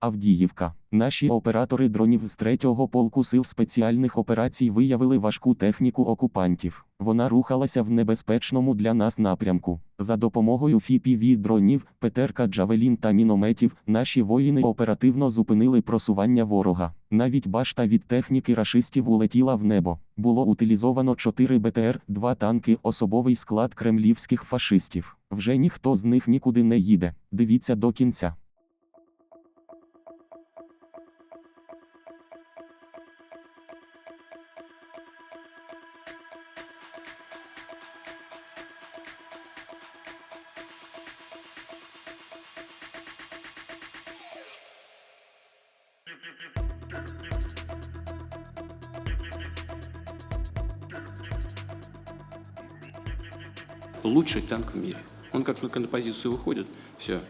Авдіївка. Наші оператори дронів з 3-го полку сил спеціальних операцій виявили важку техніку окупантів. Вона рухалася в небезпечному для нас напрямку. За допомогою фіпів дронів, Петерка Джавелін та мінометів, наші воїни оперативно зупинили просування ворога. Навіть башта від техніки рашистів улетіла в небо. Було утилізовано 4 БТР, 2 танки, особовий склад кремлівських фашистів. Вже ніхто з них нікуди не їде. Дивіться до кінця. Лучший танк в мире. Он как только на позицию выходит, все,